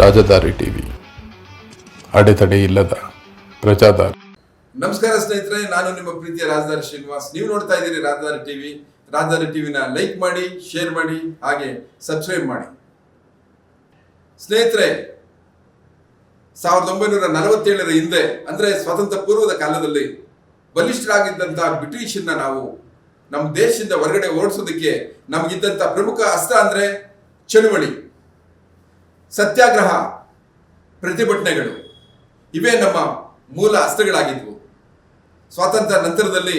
ರಾಜಧಾರಿ TV. ಅಡೆತಡೆ ಇಲ್ಲದ ಪ್ರಜಾದಾರಿ. ನಮಸ್ಕಾರ ಸ್ನೇಹಿತರೆ, ನಾನು ನಿಮ್ಮ ಪ್ರೀತಿಯ ರಾಜಧಾನಿ ಶ್ರೀನಿವಾಸ್. ನೀವು ನೋಡ್ತಾ ಇದ್ದೀರಿ ರಾಜಧಾನಿ ಟಿವಿ. ರಾಜಧಾನಿ ಟಿವಿನ ಲೈಕ್ ಮಾಡಿ, ಶೇರ್ ಮಾಡಿ, ಹಾಗೆ ಸಬ್ಸ್ಕ್ರೈಬ್ ಮಾಡಿ. ಸ್ನೇಹಿತರೆ, ಸಾವಿರದ ಒಂಬೈನೂರ ನಲವತ್ತೇಳರ ಹಿಂದೆ, ಅಂದ್ರೆ ಸ್ವಾತಂತ್ರ್ಯ ಪೂರ್ವದ ಕಾಲದಲ್ಲಿ ಬಲಿಷ್ಠರಾಗಿದ್ದಂತಹ ಬ್ರಿಟಿಷನ್ನ ನಾವು ನಮ್ಮ ದೇಶದಿಂದ ಹೊರಗಡೆ ಓಡಿಸೋದಕ್ಕೆ ನಮಗಿದ್ದಂಥ ಪ್ರಮುಖ ಅಸ್ತ್ರ ಅಂದ್ರೆ ಚಳುವಳಿ, ಸತ್ಯಾಗ್ರಹ, ಪ್ರತಿಭಟನೆಗಳು. ಇವೇ ನಮ್ಮ ಮೂಲ ಅಸ್ತ್ರಗಳಾಗಿದ್ವು. ಸ್ವಾತಂತ್ರ್ಯ ನಂತರದಲ್ಲಿ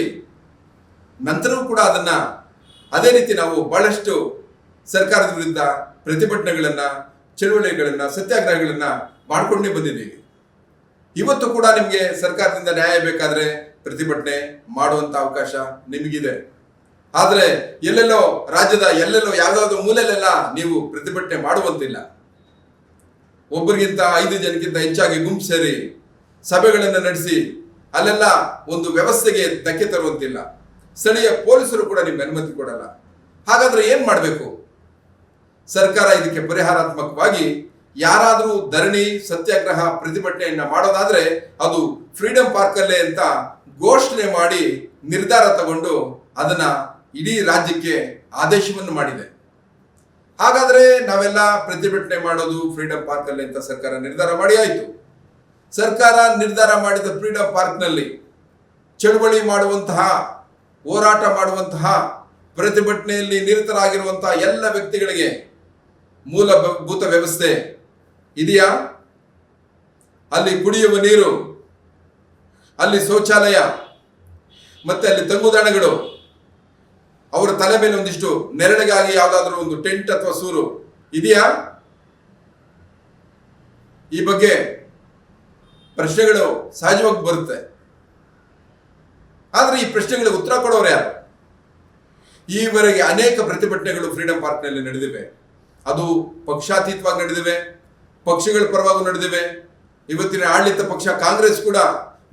ನಂತರವೂ ಕೂಡ ಅದನ್ನ ಅದೇ ರೀತಿ ನಾವು ಬಹಳಷ್ಟು ಸರ್ಕಾರದ ವಿರುದ್ಧ ಪ್ರತಿಭಟನೆಗಳನ್ನ, ಚಳುವಳಿಗಳನ್ನ, ಸತ್ಯಾಗ್ರಹಗಳನ್ನ ಮಾಡ್ಕೊಂಡೇ ಬಂದಿದ್ದೀವಿ. ಇವತ್ತು ಕೂಡ ನಿಮಗೆ ಸರ್ಕಾರದಿಂದ ನ್ಯಾಯ ಬೇಕಾದ್ರೆ ಪ್ರತಿಭಟನೆ ಮಾಡುವಂತ ಅವಕಾಶ ನಿಮಗಿದೆ. ಆದ್ರೆ ಎಲ್ಲೆಲ್ಲೋ ರಾಜ್ಯದ ಎಲ್ಲೆಲ್ಲೋ ಯಾವ್ದಾದ್ರು ಮೂಲೆಯಲ್ಲೆಲ್ಲ ನೀವು ಪ್ರತಿಭಟನೆ ಮಾಡುವಂತಿಲ್ಲ. ಒಬ್ಬರಿಗಿಂತ ಐದು ಜನಕ್ಕಿಂತ ಹೆಚ್ಚಾಗಿ ಗುಂಪು ಸೇರಿ ಸಭೆಗಳನ್ನು ನಡೆಸಿ ಅಲ್ಲೆಲ್ಲ ಒಂದು ವ್ಯವಸ್ಥೆಗೆ ಧಕ್ಕೆ ತರುವಂತಿಲ್ಲ. ಸ್ಥಳೀಯ ಪೊಲೀಸರು ಕೂಡ ನಿಮ್ಗೆ ಅನುಮತಿ ಕೊಡಲ್ಲ. ಹಾಗಾದ್ರೆ ಏನ್ ಮಾಡಬೇಕು? ಸರ್ಕಾರ ಇದಕ್ಕೆ ಪರಿಹಾರಾತ್ಮಕವಾಗಿ ಯಾರಾದರೂ ಧರಣಿ, ಸತ್ಯಾಗ್ರಹ, ಪ್ರತಿಭಟನೆಯನ್ನ ಮಾಡೋದಾದ್ರೆ ಅದು ಫ್ರೀಡಂ ಪಾರ್ಕಲ್ಲೇ ಅಂತ ಘೋಷಣೆ ಮಾಡಿ ನಿರ್ಧಾರ ತಗೊಂಡು ಅದನ್ನ ಇಡೀ ರಾಜ್ಯಕ್ಕೆ ಆದೇಶವನ್ನು ಮಾಡಿದೆ. ಹಾಗಾದ್ರೆ ನಾವೆಲ್ಲ ಪ್ರತಿಭಟನೆ ಮಾಡೋದು ಫ್ರೀಡಂ ಪಾರ್ಕ್ ಅಲ್ಲಿ ಅಂತ ಸರ್ಕಾರ ನಿರ್ಧಾರ ಮಾಡಿ ಆಯ್ತು. ಸರ್ಕಾರ ನಿರ್ಧಾರ ಮಾಡಿದ ಫ್ರೀಡಂ ಪಾರ್ಕ್ನಲ್ಲಿ ಚಳುವಳಿ ಮಾಡುವಂತಹ ಹೋರಾಟ ಮಾಡುವಂತಹ ಪ್ರತಿಭಟನೆಯಲ್ಲಿ ನಿರತರಾಗಿರುವಂತಹ ಎಲ್ಲ ವ್ಯಕ್ತಿಗಳಿಗೆ ಮೂಲಭೂತ ವ್ಯವಸ್ಥೆ ಇದೆಯಾ? ಅಲ್ಲಿ ಕುಡಿಯುವ ನೀರು, ಅಲ್ಲಿ ಶೌಚಾಲಯ, ಮತ್ತೆ ಅಲ್ಲಿ ತಂಗುದಾಣಗಳು, ಅವರ ತಲೆ ಮೇಲೆ ಒಂದಿಷ್ಟು ನೆರಳಿಗಾಗಿ ಯಾವುದಾದ್ರೂ ಒಂದು ಟೆಂಟ್ ಅಥವಾ ಸೂರು ಇದೆಯಾ? ಈ ಬಗ್ಗೆ ಪ್ರಶ್ನೆಗಳು ಸಹಜವಾಗಿ ಬರುತ್ತೆ. ಆದ್ರೆ ಈ ಪ್ರಶ್ನೆಗಳಿಗೆ ಉತ್ತರ ಕೊಡೋರು ಯಾರು? ಈವರೆಗೆ ಅನೇಕ ಪ್ರತಿಭಟನೆಗಳು ಫ್ರೀಡಂ ಪಾರ್ಕ್ನಲ್ಲಿ ನಡೆದಿವೆ. ಅದು ಪಕ್ಷಾತೀತವಾಗಿ ನಡೆದಿವೆ, ಪಕ್ಷಗಳ ಪರವಾಗಿ ನಡೆದಿವೆ. ಇವತ್ತಿನ ಆಡಳಿತ ಪಕ್ಷ ಕಾಂಗ್ರೆಸ್ ಕೂಡ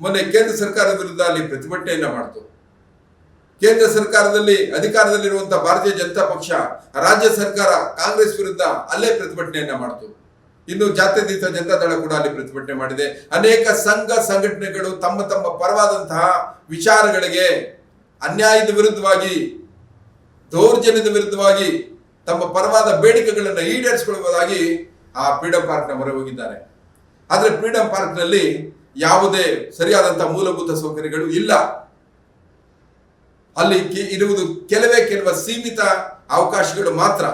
ಮೊನ್ನೆ ಕೇಂದ್ರ ಸರ್ಕಾರದ ವಿರುದ್ಧ ಅಲ್ಲಿ ಪ್ರತಿಭಟನೆಯನ್ನ ಮಾಡಿತು. ಕೇಂದ್ರ ಸರ್ಕಾರದಲ್ಲಿ ಅಧಿಕಾರದಲ್ಲಿರುವಂತಹ ಭಾರತೀಯ ಜನತಾ ಪಕ್ಷ, ರಾಜ್ಯ ಸರ್ಕಾರ ಕಾಂಗ್ರೆಸ್ ವಿರುದ್ಧ ಅಲ್ಲೇ ಪ್ರತಿಭಟನೆಯನ್ನ ಮಾಡಿತು. ಇನ್ನು ಜಾತ್ಯತೀತ ಜನತಾ ದಳ ಕೂಡ ಅಲ್ಲಿ ಪ್ರತಿಭಟನೆ ಮಾಡಿದೆ. ಅನೇಕ ಸಂಘ ಸಂಘಟನೆಗಳು ತಮ್ಮ ತಮ್ಮ ಪರವಾದಂತಹ ವಿಚಾರಗಳಿಗೆ ಅನ್ಯಾಯದ ವಿರುದ್ಧವಾಗಿ, ದೌರ್ಜನ್ಯದ ವಿರುದ್ಧವಾಗಿ ತಮ್ಮ ಪರವಾದ ಬೇಡಿಕೆಗಳನ್ನು ಈಡೇರಿಸಿಕೊಳ್ಳುವುದಾಗಿ ಆ ಫ್ರೀಡಂ ಪಾರ್ಕ್ನ ಹೊರ ಹೋಗಿದ್ದಾರೆ. ಆದರೆ ಫ್ರೀಡಂ ಪಾರ್ಕ್ನಲ್ಲಿ ಯಾವುದೇ ಸರಿಯಾದಂತಹ ಮೂಲಭೂತ ಸೌಕರ್ಯಗಳು ಇಲ್ಲ. ಅಲ್ಲಿ ಇರುವುದು ಕೆಲವೇ ಕೆಲವ ಸೀಮಿತ ಅವಕಾಶಗಳು ಮಾತ್ರ.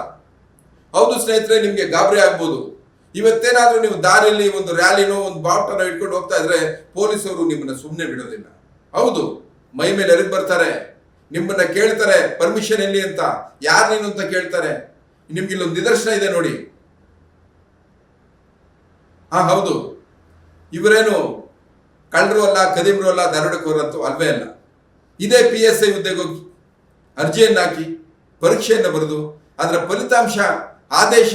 ಹೌದು ಸ್ನೇಹಿತರೆ, ನಿಮಗೆ ಗಾಬರಿ ಆಗ್ಬೋದು. ಇವತ್ತೇನಾದ್ರೂ ನೀವು ದಾರಿಯಲ್ಲಿ ಒಂದು ರ್ಯಾಲಿನೋ ಒಂದು ಬಾವುಟನೋ ಇಟ್ಕೊಂಡು ಹೋಗ್ತಾ ಇದ್ರೆ ಪೊಲೀಸರು ನಿಮ್ಮನ್ನ ಸುಮ್ಮನೆ ಬಿಡೋದಿಲ್ಲ. ಹೌದು, ಮೈ ಮೇಲೆ ಎರಗ್ ಬರ್ತಾರೆ. ನಿಮ್ಮನ್ನ ಕೇಳ್ತಾರೆ ಪರ್ಮಿಷನ್ ಎಲ್ಲಿ ಅಂತ? ಯಾರು ನೀನು ಅಂತ ಕೇಳ್ತಾರೆ? ನಿಮ್ಗೆ ಇಲ್ಲೊಂದು ನಿದರ್ಶನ ಇದೆ ನೋಡಿ. ಹಾ ಹೌದು. ಇವರೇನು ಕಳ್ಳರು ಅಲ್ಲ, ಕದಿಮರು ಅಲ್ಲ ದರೋಡೆಕೋರು ಅಂತೂ ಅಲ್ವೇ ಅಲ್ಲ. ಇದೇ ಪಿ ಎಸ್ ಐ ಹುದ್ದೆಗೆ ಹೋಗಿ ಅರ್ಜಿಯನ್ನು ಪರೀಕ್ಷೆಯನ್ನು ಬರೆದು, ಅದರ ಫಲಿತಾಂಶ, ಆದೇಶ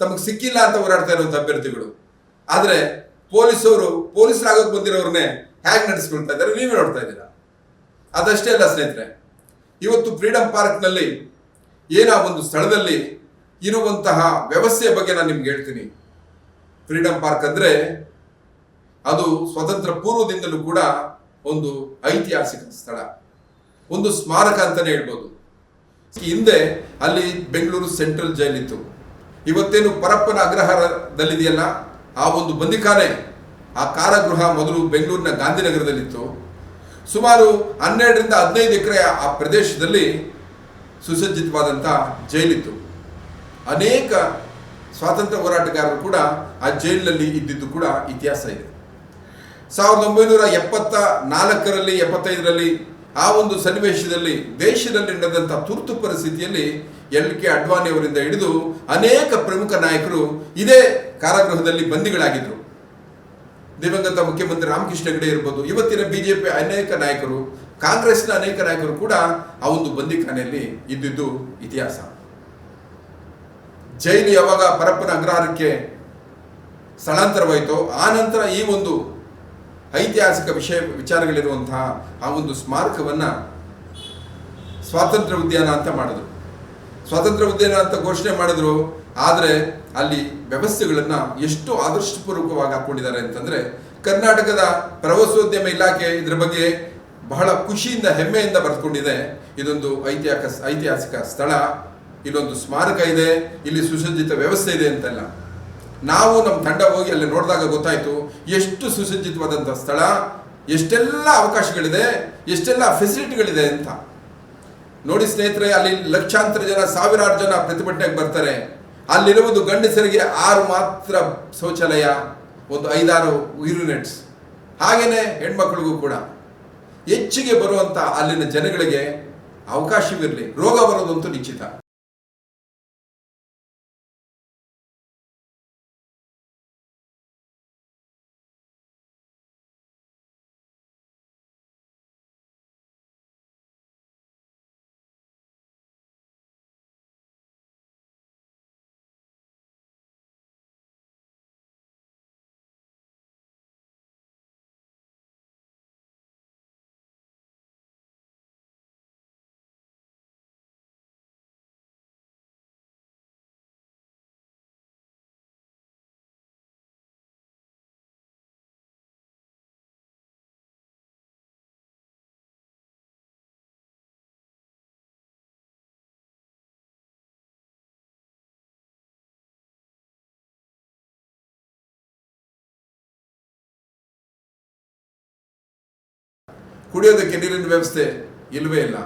ತಮಗೆ ಸಿಕ್ಕಿಲ್ಲ ಅಂತ ಹೋರಾಡ್ತಾ ಇರುವಂಥ ಅಭ್ಯರ್ಥಿಗಳು. ಆದರೆ ಪೊಲೀಸವರು, ಪೊಲೀಸರಾಗೋಕೆ ಬಂದಿರೋರನ್ನೇ ಹೇಗೆ ನಡೆಸ್ಕೊಳ್ತಾ ಇದ್ದಾರೆ ನೀವೇ ನೋಡ್ತಾ ಇದ್ದೀರಾ? ಅದಷ್ಟೇ ಅಲ್ಲ ಸ್ನೇಹಿತರೆ, ಇವತ್ತು ಫ್ರೀಡಂ ಪಾರ್ಕ್ನಲ್ಲಿ ಏನ ಒಂದು ಸ್ಥಳದಲ್ಲಿ ಇರುವಂತಹ ವ್ಯವಸ್ಥೆಯ ಬಗ್ಗೆ ನಾನು ನಿಮ್ಗೆ ಹೇಳ್ತೀನಿ. ಫ್ರೀಡಂ ಪಾರ್ಕ್ ಅಂದ್ರೆ ಅದು ಸ್ವತಂತ್ರ ಪೂರ್ವದಿಂದಲೂ ಕೂಡ ಒಂದು ಐತಿಹಾಸಿಕ ಸ್ಥಳ. ಒಂದು ಸ್ಮಾರಕ ಅಂತಲೇ ಹೇಳ್ಬೋದು. ಹಿಂದೆ ಅಲ್ಲಿ ಬೆಂಗಳೂರು ಸೆಂಟ್ರಲ್ ಜೈಲ್ ಇತ್ತು ಇವತ್ತೇನು ಪರಪ್ಪನ ಅಗ್ರಹಾರದಲ್ಲಿದೆಯಲ್ಲ? ಆ ಒಂದು ಬಂದಿಖಾನೆ, ಆ ಕಾರಾಗೃಹ ಮೊದಲು ಬೆಂಗಳೂರಿನ ಗಾಂಧಿನಗರದಲ್ಲಿತ್ತು. ಸುಮಾರು ಹನ್ನೆರಡರಿಂದ ಹದಿನೈದು ಎಕರೆ ಆ ಪ್ರದೇಶದಲ್ಲಿ ಸುಸಜ್ಜಿತವಾದಂಥ ಜೈಲಿತ್ತು. ಅನೇಕ ಸ್ವಾತಂತ್ರ್ಯ ಹೋರಾಟಗಾರರು ಕೂಡ ಆ ಜೈಲಿನಲ್ಲಿ ಇದ್ದಿದ್ದು ಕೂಡ ಇತಿಹಾಸ ಇದೆ. ಸಾವಿರದ ಒಂಬೈನೂರ ಎಪ್ಪತ್ತ ನಾಲ್ಕರಲ್ಲಿ, ಎಪ್ಪತ್ತೈದರಲ್ಲಿ ಆ ಒಂದು ಸನ್ನಿವೇಶದಲ್ಲಿ ದೇಶದಲ್ಲಿ ನಡೆದಂಥ ತುರ್ತು ಪರಿಸ್ಥಿತಿಯಲ್ಲಿ ಎಲ್ ಕೆ ಅಡ್ವಾಣಿ ಅವರಿಂದ ಹಿಡಿದು ಅನೇಕ ಪ್ರಮುಖ ನಾಯಕರು ಇದೇ ಕಾರಾಗೃಹದಲ್ಲಿ ಬಂದಿಗಳಾಗಿದ್ದರು ದಿವಂಗತ ಮುಖ್ಯಮಂತ್ರಿ ರಾಮಕೃಷ್ಣ ಹೆಗಡೆ ಇರ್ಬೋದು, ಇವತ್ತಿನ ಬಿಜೆಪಿ ಅನೇಕ ನಾಯಕರು, ಕಾಂಗ್ರೆಸ್ನ ಅನೇಕ ನಾಯಕರು ಕೂಡ ಆ ಒಂದು ಬಂದಿಖಾನೆಯಲ್ಲಿ ಇದ್ದಿದ್ದು ಇತಿಹಾಸ. ಜೈಲು ಯಾವಾಗ ಪರಪ್ಪನ ಅಗ್ರಹಾರಕ್ಕೆ ಸ್ಥಳಾಂತರವಾಯಿತೋ, ಆ ನಂತರ ಈ ಒಂದು ಐತಿಹಾಸಿಕ ವಿಷಯ ವಿಚಾರಗಳಿರುವಂತಹ ಆ ಒಂದು ಸ್ಮಾರಕವನ್ನ ಸ್ವಾತಂತ್ರ್ಯ ಉದ್ಯಾನ ಅಂತ ಮಾಡಿದ್ರು. ಸ್ವಾತಂತ್ರ್ಯ ಉದ್ಯಾನ ಅಂತ ಘೋಷಣೆ ಮಾಡಿದ್ರು, ಆದರೆ ಅಲ್ಲಿ ವ್ಯವಸ್ಥೆಗಳನ್ನು ಎಷ್ಟು ಆದರ್ಶಪೂರ್ವಕವಾಗಿ ಹಾಕೊಂಡಿದ್ದಾರೆ ಅಂತಂದ್ರೆ, ಕರ್ನಾಟಕದ ಪ್ರವಾಸೋದ್ಯಮ ಇಲಾಖೆ ಇದ್ರ ಬಗ್ಗೆ ಬಹಳ ಖುಷಿಯಿಂದ, ಹೆಮ್ಮೆಯಿಂದ ಬರೆದುಕೊಂಡಿದೆ. ಇದೊಂದು ಐತಿಹಾಸಿಕ ಐತಿಹಾಸಿಕ ಸ್ಥಳ ಇಲ್ಲೊಂದು ಸ್ಮಾರಕ ಇದೆ, ಇಲ್ಲಿ ಸುಸಜ್ಜಿತ ವ್ಯವಸ್ಥೆ ಇದೆ ಅಂತೆಲ್ಲ. ನಾವು ನಮ್ಮ ತಂಡ ಹೋಗಿ ಅಲ್ಲಿ ನೋಡಿದಾಗ ಗೊತ್ತಾಯಿತು, ಎಷ್ಟು ಸುಸಜ್ಜಿತವಾದಂಥ ಸ್ಥಳ, ಎಷ್ಟೆಲ್ಲ ಅವಕಾಶಗಳಿದೆ, ಎಷ್ಟೆಲ್ಲ ಫೆಸಿಲಿಟಿಗಳಿದೆ ಅಂತ. ನೋಡಿ ಸ್ನೇಹಿತರೆ, ಅಲ್ಲಿ ಲಕ್ಷಾಂತರ ಜನ, ಸಾವಿರಾರು ಜನ ಪ್ರತಿಭಟನೆಗೆ ಬರ್ತಾರೆ. ಅಲ್ಲಿರುವುದು ಗಂಡಸರಿಗೆ ಆರು ಮಾತ್ರ ಶೌಚಾಲಯ, ಒಂದು ಐದಾರು ಯೂನಿಟ್ಸ್ ಹಾಗೇನೆ ಹೆಣ್ಮಕ್ಳಿಗೂ ಕೂಡ. ಹೆಚ್ಚಿಗೆ ಬರುವಂತ ಅಲ್ಲಿನ ಜನಗಳಿಗೆ ಅವಕಾಶವಿರಲಿ, ರೋಗ ಬರೋದಂತೂ ನಿಶ್ಚಿತ. ಕುಡಿಯೋದಕ್ಕೆ ನೀರಿನ ವ್ಯವಸ್ಥೆ ಇಲ್ಲವೇ ಇಲ್ಲ.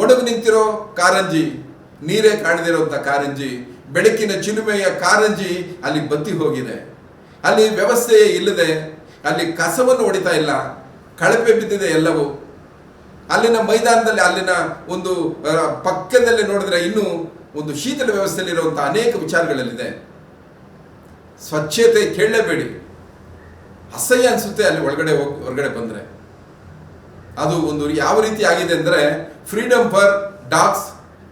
ಒಡಗು ನಿಂತಿರೋ ಕಾರಂಜಿ, ನೀರೇ ಕಾಣದಿರುವಂತ ಕಾರಂಜಿ, ಬೆಳಕಿನ ಚಿಲುಮೆಯ ಕಾರಂಜಿ ಅಲ್ಲಿ ಬತ್ತಿ ಹೋಗಿದೆ. ಅಲ್ಲಿ ವ್ಯವಸ್ಥೆಯೇ ಇಲ್ಲದೆ, ಅಲ್ಲಿ ಕಸವನ್ನು ಹೊಡಿತಾ ಇಲ್ಲ, ಕಳಪೆ ಬಿದ್ದಿದೆ ಎಲ್ಲವೂ. ಅಲ್ಲಿನ ಮೈದಾನದಲ್ಲಿ, ಅಲ್ಲಿನ ಒಂದು ಪಕ್ಕದಲ್ಲಿ ನೋಡಿದ್ರೆ ಇನ್ನೂ ಒಂದು ಶೀತಲ ವ್ಯವಸ್ಥೆಯಲ್ಲಿರುವಂತಹ ಅನೇಕ ವಿಚಾರಗಳಲ್ಲಿದೆ. ಸ್ವಚ್ಛತೆ ಕೇಳಲೇಬೇಡಿ ಅಸಹ್ಯ ಅನಿಸುತ್ತೆ ಅಲ್ಲಿ ಒಳಗಡೆ ಹೊರಗಡೆ ಬಂದರೆ. ಅದು ಒಂದು ಯಾವ ರೀತಿ ಆಗಿದೆ ಅಂದರೆ freedom for dogs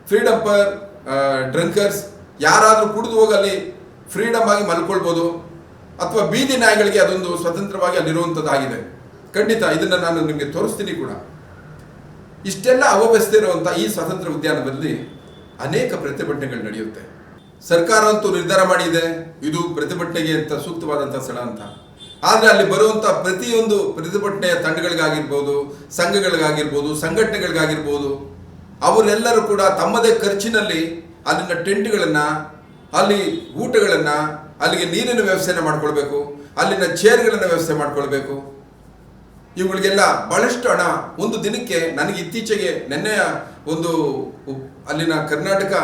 freedom for drunkards ಯಾರಾದರೂ ಕುಡಿದು ಹೋಗಿ ಅಲ್ಲಿ ಫ್ರೀಡಮ್ ಆಗಿ ಮಲ್ಕೊಳ್ಬೋದು. ಅಥವಾ ಬೀದಿ ನಾಯಿಗಳಿಗೆ ಅದೊಂದು ಸ್ವತಂತ್ರವಾಗಿ ಅಲ್ಲಿರುವಂಥದ್ದಾಗಿದೆ ಖಂಡಿತ ಇದನ್ನು ನಾನು ನಿಮಗೆ ತೋರಿಸ್ತೀನಿ ಕೂಡ. ಇಷ್ಟೆಲ್ಲ ಅವ್ಯವಸ್ಥೆ ಈ ಸ್ವಾತಂತ್ರ್ಯ ಉದ್ಯಾನದಲ್ಲಿ ಅನೇಕ ಪ್ರತಿಭಟನೆಗಳು ನಡೆಯುತ್ತೆ. ಸರ್ಕಾರ ಅಂತೂ ನಿರ್ಧಾರ ಮಾಡಿದೆ, ಇದು ಪ್ರತಿಭಟನೆಗೆ ಅಂತ ಸೂಕ್ತವಾದಂಥ ಸ್ಥಳ ಅಂತ. ಆದರೆ ಅಲ್ಲಿ ಬರುವಂಥ ಪ್ರತಿಯೊಂದು ಪ್ರತಿಭಟನೆಯ ತಂಡಗಳಿಗಾಗಿರ್ಬೋದು, ಸಂಘಗಳಿಗಾಗಿರ್ಬೋದು, ಸಂಘಟನೆಗಳಿಗಾಗಿರ್ಬೋದು, ಅವರೆಲ್ಲರೂ ಕೂಡ ತಮ್ಮದೇ ಖರ್ಚಿನಲ್ಲಿ ಅಲ್ಲಿನ ಟೆಂಟ್ಗಳನ್ನು, ಅಲ್ಲಿ ಊಟಗಳನ್ನು, ಅಲ್ಲಿಗೆ ನೀರಿನ ವ್ಯವಸ್ಥೆನ ಮಾಡ್ಕೊಳ್ಬೇಕು, ಅಲ್ಲಿನ ಚೇರ್ಗಳನ್ನು ವ್ಯವಸ್ಥೆ ಮಾಡ್ಕೊಳ್ಬೇಕು. ಇವುಗಳಿಗೆಲ್ಲ ಬಹಳಷ್ಟು ಹಣ ಒಂದು ದಿನಕ್ಕೆ ನನಗೆ ಇತ್ತೀಚೆಗೆ ನಿನ್ನೆಯ ಒಂದು ಅಲ್ಲಿನ ಕರ್ನಾಟಕ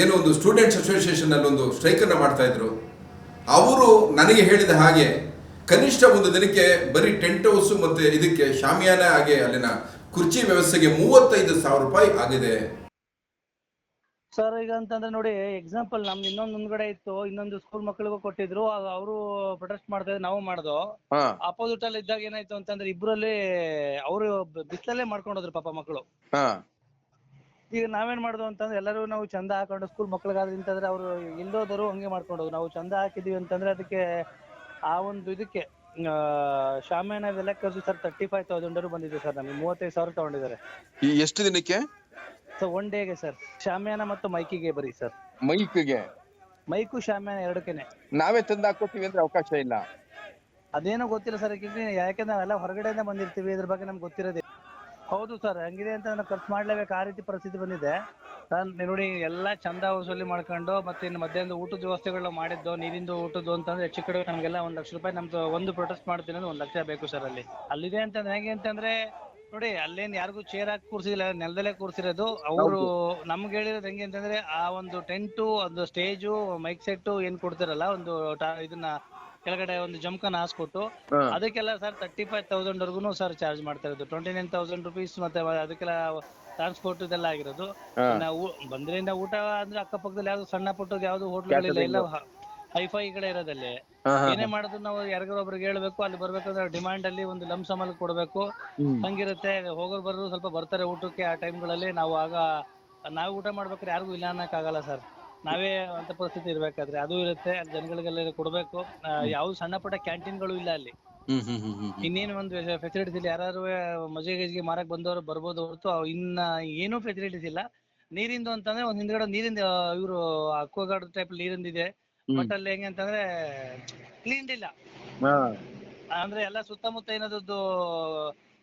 ಏನು ಒಂದು ಸ್ಟೂಡೆಂಟ್ಸ್ ಅಸೋಸಿಯೇಷನ್ ಅಲ್ಲಿ ಒಂದು ಸ್ಟ್ರೈಕನ್ನು ಮಾಡ್ತಾ ಇದ್ರು. ಅವರು ನನಗೆ ಹೇಳಿದ ಹಾಗೆ ಕನಿಷ್ಠ ಒಂದು ದಿನಕ್ಕೆ ಬರೀ ಟೆಂಟ್ ಹೌಸ್ ಮತ್ತೆ ಇದಕ್ಕೆ ಶಾಮಿಯಾನ ಹಾಗೆ ಅಲ್ಲಿನ ಕುರ್ಚಿ ವ್ಯವಸ್ಥೆಗೆ ಮೂವತ್ತೈದು ಸಾವಿರ ರೂಪಾಯಿ ಆಗಿದೆ. ಸರ್ ಈಗ ಅಂತಂದ್ರೆ ನೋಡಿ ಎಕ್ಸಾಂಪಲ್ ನಮ್ದು ಇನ್ನೊಂದು ಮುಂದ್ಗಡೆ ಇತ್ತು ಇನ್ನೊಂದು ಸ್ಕೂಲ್ ಮಕ್ಕಳಿಗೂ ಕೊಟ್ಟಿದ್ರು ಅವರು ಪ್ರೊಟೆಸ್ಟ್ ಮಾಡ್ತಾ ನಾವು ಮಾಡ್ದೋ. ಹಾ. ಅಪೋಸಿಟ್ ಅಲ್ಲಿ ಇದ್ದಾಗ ಏನಾಯ್ತು ಅಂತಂದ್ರೆ ಇಬ್ರಲ್ಲಿ ಅವರು ಬಿಸಿಲಲ್ಲೇ ಮಾಡ್ಕೊಂಡೋದ್ರು ಪಾಪ ಮಕ್ಕಳು ಹಾ. ಈಗ ನಾವೇನ್ ಮಾಡ್ದು ಅಂತಂದ್ರೆ ಎಲ್ಲರೂ ನಾವು ಚಂದ ಹಾಕೊಂಡು ಸ್ಕೂಲ್ ಮಕ್ಳಿಗಾದ್ರೆ ಅಂತಂದ್ರೆ ಅವ್ರು ಇಲ್ದೋದರು ಹಂಗೆ ಮಾಡ್ಕೊಂಡು ನಾವು ಚಂದ ಹಾಕಿದೀವಿ ಅಂತಂದ್ರೆ ಅದಕ್ಕೆ ಆ ಒಂದು ಇದಕ್ಕೆ ಆ, ಶಾಮಿಯಾನ ಖರ್ಚು ಸರ್ ತರ್ಟಿ ಫೈವ್ ತೌಸಂಡ್ ಬಂದಿದೆ ಸರ್ ನಮಗೆ. ಮೂವತ್ತೈದು ಸಾವಿರ ತಗೊಂಡಿದ್ದಾರೆ. ಈ ಎಷ್ಟು ದಿನಕ್ಕೆ? ಸೊ ಒನ್ ಡೇಗೆ ಸರ್ ಶಾಮಿಯಾನ ಮತ್ತು ಮೈಕಿಗೆ ಬರಿ ಸರ್ ಮೈಕ್ಗೆ? ಮೈಕು ಶಾಮಿಯಾನ ಎರಡಕ್ಕೇನೆ. ನಾವೇ ತಂದು ಹಾಕೋತೀವಿ ಅಂದ್ರೆ ಅವಕಾಶ ಇಲ್ಲ. ಅದೇನೋ ಗೊತ್ತಿಲ್ಲ ಸರ್ ಯಾಕೆಂದ್ರೆ ನಾವೆಲ್ಲ ಹೊರಗಡೆಯಿಂದ ಬಂದಿರ್ತೀವಿ ಇದ್ರ ಬಗ್ಗೆ ನಮ್ಗೆ ಗೊತ್ತಿರೋದೇ ಹೌದು ಸರ್ ಹಂಗಿದೆ ಅಂತ ನಾನು ಖರ್ಚು ಮಾಡ್ಲೇಬೇಕು ಆ ರೀತಿ ಪರಿಸ್ಥಿತಿ ಬಂದಿದೆ. ನಾನು ನೋಡಿ ಎಲ್ಲ ಚಂದ ವಸೂಲಿ ಮಾಡ್ಕೊಂಡು ಮತ್ತೆ ಇನ್ನು ಮಧ್ಯಾಹ್ನದ ಊಟದ ವ್ಯವಸ್ಥೆಗಳು ಮಾಡಿದ್ದು ನೀರಿಂದು ಊಟದ್ದು ಅಂತಂದ್ರೆ ಹೆಚ್ಚು ಕಡೆ ನಮಗೆಲ್ಲ ಒಂದ್ ಲಕ್ಷ ರೂಪಾಯಿ ನಮ್ದು ಒಂದು ಪ್ರೊಟೆಸ್ಟ್ ಮಾಡ್ತೀನಿ ಅಂದ್ರೆ ಒಂದ್ ಲಕ್ಷ ಬೇಕು ಸರ್ ಅಲ್ಲಿ. ಅಲ್ಲಿದೆ ಅಂತಂದ್ರೆ ಹೇಗೆ ಅಂತಂದ್ರೆ ನೋಡಿ ಅಲ್ಲೇನ್ ಯಾರಿಗೂ ಚೇರ್ ಹಾಕಿ ಕೂರ್ಸಿಲ್ಲ ನೆಲದಲ್ಲೇ ಕೂರ್ಸಿರೋದು. ಅವರು ನಮ್ಗೆ ಹೇಳಿರೋದು ಹೆಂಗೆ ಅಂತಂದ್ರೆ ಆ ಒಂದು ಟೆಂಟು ಒಂದು ಸ್ಟೇಜು ಮೈಕ್ ಸೆಟ್ ಏನ್ ಕೊಡ್ತಾರಲ್ಲ ಒಂದು ಟಾ- ಇದನ್ನ ಕೆಳಗಡೆ ಒಂದು ಜಮ್ಕನ್ ಹಾಸ್ಕೊಟ್ಟು. ಅದಕ್ಕೆಲ್ಲ ಸರ್ ತರ್ಟಿ ಫೈವ್ ತೌಸಂಡ್ ವರ್ಗು ಸರ್ ಚಾರ್ಜ್ ಮಾಡ್ತಾ ಇರೋದು. ಟ್ವೆಂಟಿ ನೈನ್ ತೌಸಂಡ್ ರುಪೀಸ್ ಮತ್ತೆ ಅದಕ್ಕೆಲ್ಲ ಟ್ರಾನ್ಸ್ಪೋರ್ಟ್ ಇದೆಲ್ಲ ಆಗಿರೋದು. ನಾವು ಬಂದ್ರಿಂದ ಊಟ ಅಂದ್ರೆ ಅಕ್ಕಪಕ್ಕದಲ್ಲಿ ಯಾವ್ದು ಸಣ್ಣ ಪುಟ್ಟದ ಯಾವ್ದು ಹೋಟ್ಲ್ಗಳಿಲ್ಲ ಎಲ್ಲ ಹೈಫೈಗಳೇ ಈ ಕಡೆ ಇರೋದಲ್ಲಿ. ಏನೇ ಮಾಡಿದ್ರು ನಾವು ಯಾರಿಗಾರ ಒಬ್ರಿಗೆ ಹೇಳ್ಬೇಕು ಅಲ್ಲಿ ಬರ್ಬೇಕಂದ್ರೆ ಡಿಮಾಂಡ್ ಅಲ್ಲಿ ಒಂದು ಲಂಬ ಅಲ್ಲಿ ಕೊಡ್ಬೇಕು. ಹಂಗಿರುತ್ತೆ ಹೋಗೋರು ಬರೋರು ಸ್ವಲ್ಪ ಬರ್ತಾರೆ ಊಟಕ್ಕೆ ಆ ಟೈಮ್ಗಳಲ್ಲಿ ನಾವು ಆಗ ನಾವ್ ಊಟ ಮಾಡ್ಬೇಕಾದ್ರೆ ಯಾರಿಗೂ ಇಲ್ಲ ಅನ್ನಕ್ಕಾಗಲ್ಲ ಸರ್ ನಾವೇ ಅಂತ ಪರಿಸ್ಥಿತಿ ಇರ್ಬೇಕಾದ್ರೆ ಅದು ಇರುತ್ತೆ ಅಲ್ಲಿ ಜನಗಳಿಗೆಲ್ಲ ಕೊಡ್ಬೇಕು. ಯಾವ ಯಾವ್ದು ಸಣ್ಣ ಪುಟ್ಟ ಕ್ಯಾಂಟೀನ್ಗಳು ಇಲ್ಲ ಅಲ್ಲಿ. ಇನ್ನೇನು ಒಂದು ಫೆಸಿಲಿಟೀಸ್ ಇಲ್ಲ. ಯಾರು ಮಜೆ ಗಜ್ಗೆ ಮಾರಕ್ ಬಂದವರು ಬರ್ಬೋದು ಹೊರತು ಇನ್ನ ಏನೂ ಫೆಸಿಲಿಟೀಸ್ ಇಲ್ಲ. ನೀರಿಂದು ಅಂತಂದ್ರೆ ಒಂದ್ ಹಿಂದ್ಗಡೆ ನೀರಿಂದ ಇವರು ಅಕ್ವಾಗಾರ್ಡ್ ಟೈಪ್ ನೀರಿಂದು ಇದೆ ಹ್ಮ್. ಬಟ್ ಅಲ್ಲಿ ಹೆಂಗೆ ಅಂತಂದ್ರೆ ಕ್ಲೀನ್ ಇಲ್ಲ. ಅಂದ್ರೆ ಎಲ್ಲ ಸುತ್ತಮುತ್ತ ಏನದದ್ದು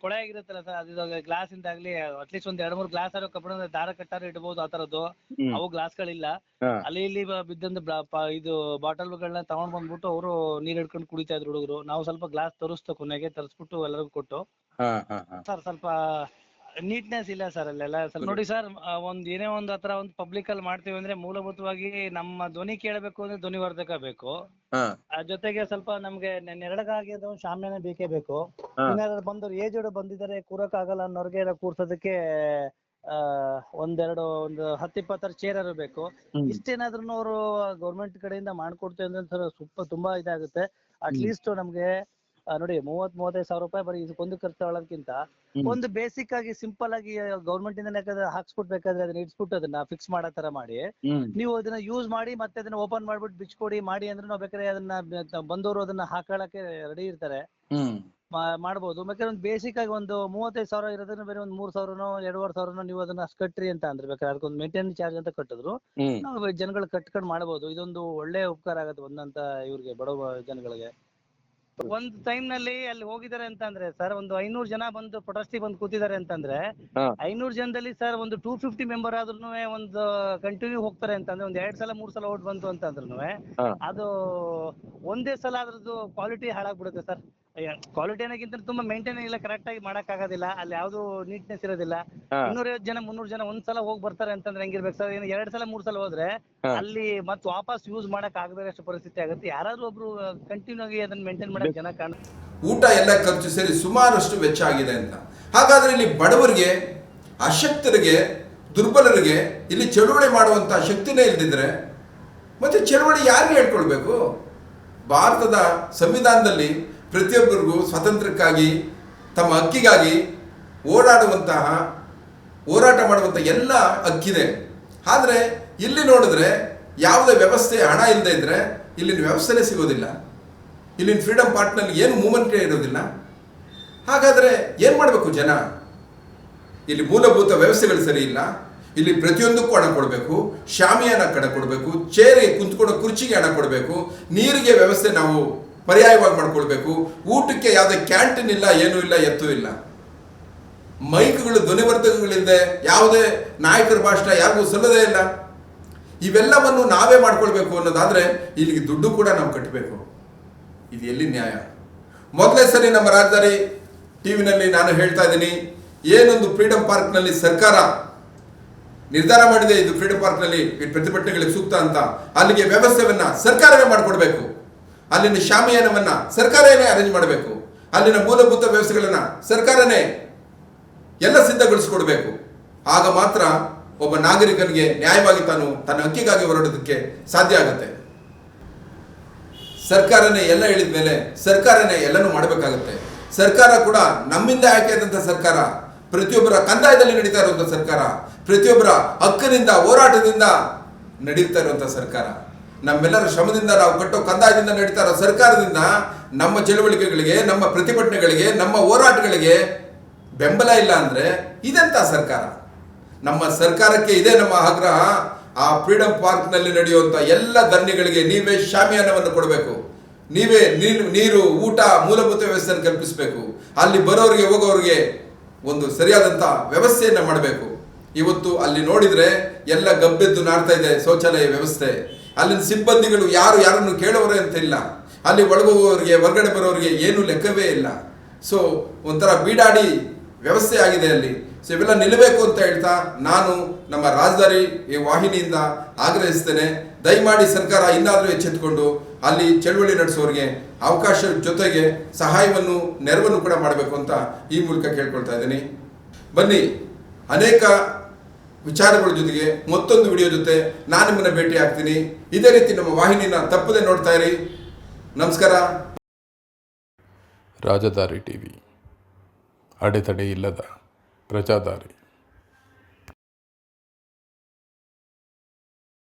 ಕೊಳೆ ಆಗಿರುತ್ತಲ್ಲ ಸರ್ ಅದು ಗ್ಲಾಸ್ ಇಂದಾಗ್ಲಿ ಅಟ್ಲೀಸ್ಟ್ ಒಂದ್ ಎರಡ್ ಮೂರ್ ಗ್ಲಾಸ್ ಆರೋ ಕಬ್ಬಣದ ದಾರ ಕಟ್ಟಾರ ಇಡಬಹುದು ಆ ತರದ್ದು. ಅವು ಗ್ಲಾಸ್ ಗಳಿಲ್ಲ ಅಲ್ಲಿ ಇಲ್ಲಿ ಬಿದ್ದಂತ ಇದು ಬಾಟಲ್ ಇದು ಬಾಟಲ್ಗಳನ್ನ ತಗೊಂಡ್ ಬಂದ್ಬಿಟ್ಟು ಅವರು ನೀರ್ ಹಿಡ್ಕೊಂಡು ಕುಡಿತಾ ಇದ್ರು ಹುಡುಗರು. ನಾವು ಸ್ವಲ್ಪ ಗ್ಲಾಸ್ ತರಿಸ್ತು ಕೊನೆಗೆ ತರಿಸ್ಬಿಟ್ಟು ಎಲ್ಲರಿಗೂ ಕೊಟ್ಟು. ಸರ್ ಸ್ವಲ್ಪ ನೀಟ್ನೆಸ್ ಇಲ್ಲ ಸರ್ ಅಲ್ಲೆಲ್ಲ. ಸರ್ ನೋಡಿ ಸರ್ ಒಂದ್ ಏನೇ ಒಂದ್ ಹತ್ರ ಒಂದ್ ಪಬ್ಲಿಕ್ ಅಲ್ಲಿ ಮಾಡ್ತೀವಿ ಅಂದ್ರೆ ಮೂಲಭೂತವಾಗಿ ನಮ್ಮ ಧ್ವನಿ ಕೇಳಬೇಕು ಅಂದ್ರೆ ಧ್ವನಿವರ್ಧಕ ಬೇಕು. ಹಾ. ಜೊತೆಗೆ ಸ್ವಲ್ಪ ನಮ್ಗೆ ನೆ- ನೆರಳಗಾಗಿ ಅದು ಶಾಮಿಯಾನ ಬೇಕೇ ಬೇಕು. ಹಾ. ಇನ್ನಾದ್ರು ಬಂದವ್ರು ಏಜ್ ಬಂದಿದ್ದಾರೆ ಕೂರಕ್ ಆಗಲ್ಲ ಅನ್ನೋರ್ಗೆ ಎಲ್ಲ ಕೂರ್ಸೋದಕ್ಕೆ ಆ ಒಂದೆರಡು ಒಂದು ಹತ್ತಿಪ್ಪತ್ತಾರು ಚೇರ್ ಬೇಕು. ಹ್ಮ್. ಇಷ್ಟೇನಾದ್ರೂ ಅವರು ಗೌರ್ಮೆಂಟ್ ಕಡೆಯಿಂದ ಮಾಡ್ಕೊಡ್ತೇವೆ ಅಂದ್ರೆ ಸರ್ ಸ್ವಲ್ಪ ತುಂಬಾ ಇದಾಗುತ್ತೆ. ಅಟ್ಲೀಸ್ಟ್ ನಮ್ಗೆ ಆ, ನೋಡಿ ಮೂವತ್ ಮೂವತ್ತೈದು ಸಾವಿರ ರೂಪಾಯಿ ಬರೀ ಇದಕ್ಕೊಂದು ಖರ್ಚು ಮಾಡೋದಕ್ಕಿಂತ ಒಂದು ಬೇಸಿಕ್ ಆಗಿ ಸಿಂಪಲ್ ಆಗಿ ಗೌರ್ಮೆಂಟ್ ಇಂದ ಬೇಕಾದ್ರೆ ಹಾಕ್ಸ್ಬಿಡ್ಬೇಕಾದ್ರೆ ಅದನ್ನ ಇಡ್ಸ್ಬಿಟ್ಟು ಅದನ್ನ ಫಿಕ್ಸ್ ಮಾಡೋ ತರ ಮಾಡಿ. ನೀವು ಅದನ್ನ ಯೂಸ್ ಮಾಡಿ ಮತ್ತೆ ಅದನ್ನ ಓಪನ್ ಮಾಡ್ಬಿಟ್ಟು ಬಿಚ್ಕೊಡಿ ಮಾಡಿ ಅಂದ್ರೆ ನಾವು ಬೇಕಾದ್ರೆ ಅದನ್ನ ಬಂದವರು ಅದನ್ನ ಹಾಕೊಳ್ಳಕ್ಕೆ ರೆಡಿ ಇರ್ತಾರೆ. ಮಾಡ್ಬೋದು. ಬೇಕಾದ್ರೆ ಒಂದು ಬೇಸಿಕ್ ಆಗಿ ಒಂದು ಮೂವತ್ತೈದು ಸಾವಿರ ಇರೋದನ್ನ ಬೇರೆ ಒಂದು ಮೂರ್ ಸಾವಿರನೋ ಎರಡುವರೆ ಸಾವಿರನೋ ನೀವು ಅದನ್ನ ಕಟ್ಟ್ರಿ ಅಂತ ಅಂದ್ರೆ ಬೇಕಾದ್ರೆ ಅದಕ್ಕೊಂದು ಮೇಂಟೆನೆನ್ಸ್ ಚಾರ್ಜ್ ಅಂತ ಕಟ್ಟಿದ್ರು. ನಾವು ಜನಗಳು ಕಟ್ಕೊಂಡ್ ಮಾಡ್ಬೋದು. ಇದೊಂದು ಒಳ್ಳೆ ಉಪಕಾರ ಆಗುತ್ತೆ ಒಂದಂತ ಇವ್ರಿಗೆ ಬಡವ ಜನಗಳಿಗೆ. ಒಂದ್ ಟೈಮ್ನಲ್ಲಿ ಅಲ್ಲಿ ಹೋಗಿದಾರೆ ಅಂತಂದ್ರೆ ಸರ್ ಒಂದು ಐನೂರ್ ಜನ ಬಂದು ಪ್ರೊಟೆಸ್ಟಿಗೆ ಬಂದು ಕೂತಿದ್ದಾರೆ ಅಂತಂದ್ರೆ ಹಾ. ಐನೂರು ಜನದಲ್ಲಿ ಸರ್ ಒಂದು ಟೂ ಫಿಫ್ಟಿ ಮೆಂಬರ್ ಆದ್ರೂ ಒಂದು ಕಂಟಿನ್ಯೂ ಹೋಗ್ತಾರೆ ಅಂತಂದ್ರೆ ಒಂದ್ ಎರಡ್ ಸಲ ಮೂರ್ ಸಲ ಓಟ್ ಬಂತು ಅಂತಂದ್ರೂ ಹಾ. ಅದು ಒಂದೇ ಸಲ ಅದ್ರದ್ದು ಕ್ವಾಲಿಟಿ ಹಾಳಾಗ್ಬಿಡುತ್ತೆ ಸರ್ ಕ್ವಾಲಿಟಿ ಅನ್ನೋಕ್ಕಿಂತ ತುಂಬಾ ಮೇಂಟೈನ್ ಇಲ್ಲ ಕರೆಕ್ಟ್ ಆಗಿ ಮಾಡಕ್ ಆಗೋದಿಲ್ಲ ಅಲ್ಲಿ ಯಾವ್ದು ನೀಟ್ನೆಸ್ ಇರೋದಿಲ್ಲ. ಹಾ. ಇನ್ನೂರೈವತ್ತು ಜನ ಮುನ್ನೂರು ಜನ ಒಂದ್ಸಲ ಹೋಗಿ ಬರ್ತಾರೆ ಅಂತಂದ್ರೆ ಹೆಂಗಿರ್ಬೇಕು ಸರ್? ಇನ್ನು ಎರಡ್ ಸಲ ಮೂರ್ ಸಲ ಹೋದ್ರೆ ಹಾ. ಅಲ್ಲಿ ಮತ್ ವಾಪಸ್ ಯೂಸ್ ಮಾಡಕ್ ಆಗದೇ ಅಷ್ಟು ಪರಿಸ್ಥಿತಿ ಆಗುತ್ತೆ. ಯಾರಾದ್ರೂ ಒಬ್ರು ಕಂಟಿನ್ಯೂ ಆಗಿ ಅದನ್ನ ಮೇಂಟೈನ್ ಮಾಡಕ್ ಜನ ಕಾಣ ಊಟ ಎಲ್ಲ ಖರ್ಚು ಸೇರಿ ಸುಮಾರಷ್ಟು ವೆಚ್ಚ ಆಗಿದೆ ಅಂತ. ಹಾಗಾದ್ರೆ ಇಲ್ಲಿ ಬಡವರಿಗೆ ಅಶಕ್ತರಿಗೆ ದುರ್ಬಲರಿಗೆ ಇಲ್ಲಿ ಚಳುವಳಿ ಮಾಡುವಂತ ಶಕ್ತಿನೇ ಇಲ್ದಿದ್ರೆ ಮತ್ತೆ ಚಳುವಳಿ ಯಾರಿಗೆ ಹೇಳ್ಕೊಳ್ಬೇಕು? ಭಾರತದ ಸಂವಿಧಾನದಲ್ಲಿ ಪ್ರತಿಯೊಬ್ಬರಿಗೂ ಸ್ವಾತಂತ್ರ್ಯಕ್ಕಾಗಿ, ತಮ್ಮ ಹಕ್ಕಿಗಾಗಿ ಓಡಾಡುವಂತಹ, ಹೋರಾಟ ಮಾಡುವಂಥ ಎಲ್ಲ ಹಕ್ಕಿದೆ. ಆದರೆ, ಇಲ್ಲಿ ನೋಡಿದ್ರೆ ಯಾವುದೇ ವ್ಯವಸ್ಥೆ, ಹಣ ಇಲ್ಲದೆ ಇದ್ದರೆ ಇಲ್ಲಿನ ವ್ಯವಸ್ಥೆನೇ ಸಿಗೋದಿಲ್ಲ. ಇಲ್ಲಿನ ಫ್ರೀಡಮ್ ಪಾರ್ಟ್ನಲ್ಲಿ ಏನು ಮೂಮೆಂಟ್ ಇರೋದಿಲ್ಲ. ಹಾಗಾದರೆ ಏನು ಮಾಡಬೇಕು ಜನ? ಇಲ್ಲಿ ಮೂಲಭೂತ ವ್ಯವಸ್ಥೆಗಳು ಸರಿ ಇಲ್ಲ. ಇಲ್ಲಿ ಪ್ರತಿಯೊಂದಕ್ಕೂ ಹಣ ಕೊಡಬೇಕು. ಶಾಮಿಯಾನ ಕಡೆ ಕೊಡಬೇಕು. ಚೇರಿಗೆ ಕುಂತ್ಕೊಳ್ಳೋ ಕುರ್ಚಿಗೆ ಹಣ ಕೊಡಬೇಕು. ನೀರಿಗೆ ವ್ಯವಸ್ಥೆ ನಾವು ಪರ್ಯಾಯವಾಗಿ ಮಾಡ್ಕೊಳ್ಬೇಕು. ಊಟಕ್ಕೆ ಯಾವುದೇ ಕ್ಯಾಂಟೀನ್ ಇಲ್ಲ, ಏನೂ ಇಲ್ಲ, ಎತ್ತೂ ಇಲ್ಲ. ಮೈಕ್ಗಳು ಧ್ವನಿವರ್ಧಕಗಳಿಂದೆ ಯಾವುದೇ ನಾಯಕರ ಭಾಷಣ ಯಾರಿಗೂ ಸಲ್ಲದೇ ಇಲ್ಲ. ಇವೆಲ್ಲವನ್ನು ನಾವೇ ಮಾಡ್ಕೊಳ್ಬೇಕು ಅನ್ನೋದಾದ್ರೆ ಇಲ್ಲಿಗೆ ದುಡ್ಡು ಕೂಡ ನಾವು ಕಟ್ಟಬೇಕು. ಇದು ಎಲ್ಲಿ ನ್ಯಾಯ? ಮೊದಲೇ ಸರಿ ನಮ್ಮ ರಾಜಧಾನಿ ಟಿವಿನಲ್ಲಿ ನಾನು ಹೇಳ್ತಾ ಇದ್ದೀನಿ, ಏನೊಂದು ಫ್ರೀಡಂ ಪಾರ್ಕ್ನಲ್ಲಿ ಸರ್ಕಾರ ನಿರ್ಧಾರ ಮಾಡಿದೆ, ಇದು ಫ್ರೀಡಂ ಪಾರ್ಕ್ನಲ್ಲಿ ಪ್ರತಿಭಟನೆಗಳಿಗೆ ಸೂಕ್ತ ಅಂತ. ಅಲ್ಲಿಗೆ ವ್ಯವಸ್ಥೆಯನ್ನು ಸರ್ಕಾರವೇ ಮಾಡಿಕೊಡ್ಬೇಕು. ಅಲ್ಲಿನ ಶಾಮಿಯಾನವನ್ನ ಸರ್ಕಾರನೇ ಅರೇಂಜ್ ಮಾಡಬೇಕು. ಅಲ್ಲಿನ ಮೂಲಭೂತ ವ್ಯವಸ್ಥೆಗಳನ್ನ ಸರ್ಕಾರನೇ ಎಲ್ಲ ಸಿದ್ಧಗೊಳಿಸಿಕೊಡ್ಬೇಕು. ಆಗ ಮಾತ್ರ ಒಬ್ಬ ನಾಗರಿಕನಿಗೆ ನ್ಯಾಯವಾಗಿ ತಾನು ತನ್ನ ಹಕ್ಕಿಗಾಗಿ ಹೊರಡೋದಕ್ಕೆ ಸಾಧ್ಯ ಆಗುತ್ತೆ. ಸರ್ಕಾರನೇ ಎಲ್ಲ ಹೇಳಿದ ಮೇಲೆ ಸರ್ಕಾರನೇ ಎಲ್ಲನೂ ಮಾಡಬೇಕಾಗುತ್ತೆ. ಸರ್ಕಾರ ಕೂಡ ನಮ್ಮಿಂದ ಆಯ್ಕೆಯಾದಂಥ ಸರ್ಕಾರ, ಪ್ರತಿಯೊಬ್ಬರ ಕಂದಾಯದಲ್ಲಿ ನಡೀತಾ ಇರುವಂಥ ಸರ್ಕಾರ, ಪ್ರತಿಯೊಬ್ಬರ ಹಕ್ಕಿನಿಂದ ಹೋರಾಟದಿಂದ ನಡೀತಾ ಇರುವಂಥ ಸರ್ಕಾರ. ನಮ್ಮೆಲ್ಲರ ಶ್ರಮದಿಂದ ನಾವು ಕಟ್ಟೋ ಕಂದಾಯದಿಂದ ನಡೀತಾ ಇರೋ ಸರ್ಕಾರದಿಂದ ನಮ್ಮ ಚಳುವಳಿಕೆಗಳಿಗೆ, ನಮ್ಮ ಪ್ರತಿಭಟನೆಗಳಿಗೆ, ನಮ್ಮ ಹೋರಾಟಗಳಿಗೆ ಬೆಂಬಲ ಇಲ್ಲ ಅಂದ್ರೆ ಇದೆಂಥ ಸರ್ಕಾರ? ನಮ್ಮ ಸರ್ಕಾರಕ್ಕೆ ಇದೆ ನಮ್ಮ ಆಗ್ರಹ. ಆ ಫ್ರೀಡಂ ಪಾರ್ಕ್ನಲ್ಲಿ ನಡೆಯುವಂಥ ಎಲ್ಲ ಧರಣಿಗಳಿಗೆ ನೀವೇ ಶಾಮಿಯಾನವನ್ನು ಕೊಡಬೇಕು. ನೀವೇ ನೀರು ನೀರು, ಊಟ, ಮೂಲಭೂತ ವ್ಯವಸ್ಥೆಯನ್ನು ಕಲ್ಪಿಸಬೇಕು. ಅಲ್ಲಿ ಬರೋರಿಗೆ, ಹೋಗೋರಿಗೆ ಒಂದು ಸರಿಯಾದಂಥ ವ್ಯವಸ್ಥೆಯನ್ನು ಮಾಡಬೇಕು. ಇವತ್ತು ಅಲ್ಲಿ ನೋಡಿದ್ರೆ ಎಲ್ಲ ಗಬ್ಬೆದ್ದು ನಾಡ್ತಾ ಇದೆ ಶೌಚಾಲಯ ವ್ಯವಸ್ಥೆ. ಅಲ್ಲಿನ ಸಿಬ್ಬಂದಿಗಳು ಯಾರು ಯಾರನ್ನು ಕೇಳೋರೆ ಅಂತ ಇಲ್ಲ. ಅಲ್ಲಿ ಒಳಗೋಗೋರಿಗೆ, ಹೊರಗಡೆ ಬರೋರಿಗೆ ಏನು ಲೆಕ್ಕವೇ ಇಲ್ಲ. ಸೊ ಒಂಥರ ಬೀಡಾಡಿ ವ್ಯವಸ್ಥೆ ಆಗಿದೆ ಅಲ್ಲಿ. ಸೊ ಇವೆಲ್ಲ ನಿಲ್ಲಬೇಕು ಅಂತ ಹೇಳ್ತಾ ನಾನು ನಮ್ಮ ರಾಜಧಾನಿ ವಾಹಿನಿಯಿಂದ ಆಗ್ರಹಿಸ್ತೇನೆ. ದಯಮಾಡಿ ಸರ್ಕಾರ ಇನ್ನಾದರೂ ಎಚ್ಚೆತ್ತುಕೊಂಡು ಅಲ್ಲಿ ಚಳವಳಿ ನಡೆಸೋರಿಗೆ ಅವಕಾಶ ಜೊತೆಗೆ ಸಹಾಯವನ್ನು, ನೆರವನ್ನು ಕೂಡ ಮಾಡಬೇಕು ಅಂತ ಈ ಮೂಲಕ ಕೇಳ್ಕೊಳ್ತಾ ಇದ್ದೀನಿ. ಬನ್ನಿ, ಅನೇಕ ವಿಚಾರಗಳ ಜೊತೆಗೆ ಮತ್ತೊಂದು ವಿಡಿಯೋ ಜೊತೆ ನಾನು ನಿಮ್ಮನ್ನು ಭೇಟಿ ಆಗ್ತೀನಿ ಇದೇ ರೀತಿ ನಮ್ಮ ವಾಹಿನಿನ ತಪ್ಪದೆ ನೋಡ್ತಾ ಇರಿ. ನಮಸ್ಕಾರ. ರಾಜದಾರಿ ಟಿವಿ. ಅಡೆತಡೆ ಇಲ್ಲದ ಪ್ರಜಾದಾರಿ.